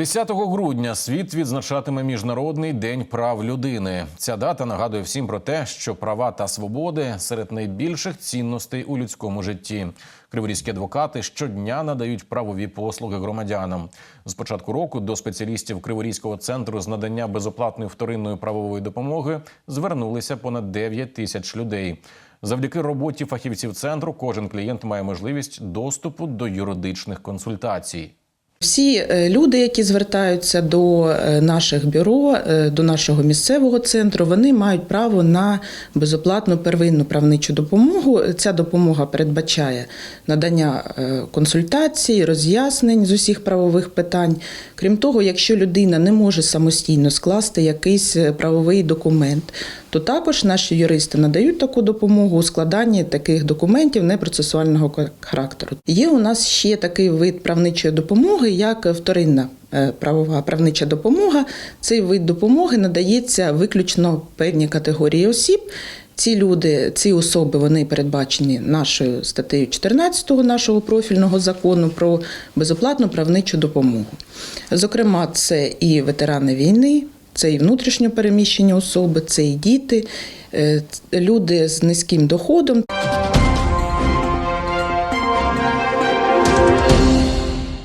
10 грудня світ відзначатиме міжнародний день прав людини. Ця дата нагадує всім про те, що права та свободи серед найбільших цінностей у людському житті. Криворізькі адвокати щодня надають правові послуги громадянам. З початку року до спеціалістів Криворізького центру з надання безоплатної вторинної правової допомоги звернулися понад 9 тисяч людей. Завдяки роботі фахівців центру кожен клієнт має можливість доступу до юридичних консультацій. Всі е, люди, які звертаються до е, наших бюро, е, до нашого місцевого центру, вони мають право на безоплатну первинну правничу допомогу. Ця допомога передбачає надання консультацій, роз'яснень з усіх правових питань. Крім того, якщо людина не може самостійно скласти якийсь правовий документ, то також наші юристи надають таку допомогу у складанні таких документів непроцесуального характеру. Є у нас ще такий вид правничої допомоги, як вторинна е, правова правнича допомога. Цей вид допомоги надається виключно певній категорії осіб. Ці люди, ці особи, вони передбачені нашою статтею 14 нашого профільного закону про безоплатну правничу допомогу. Зокрема, це і ветерани війни, це і внутрішньо переміщені особи, це і діти, е, люди з низьким доходом.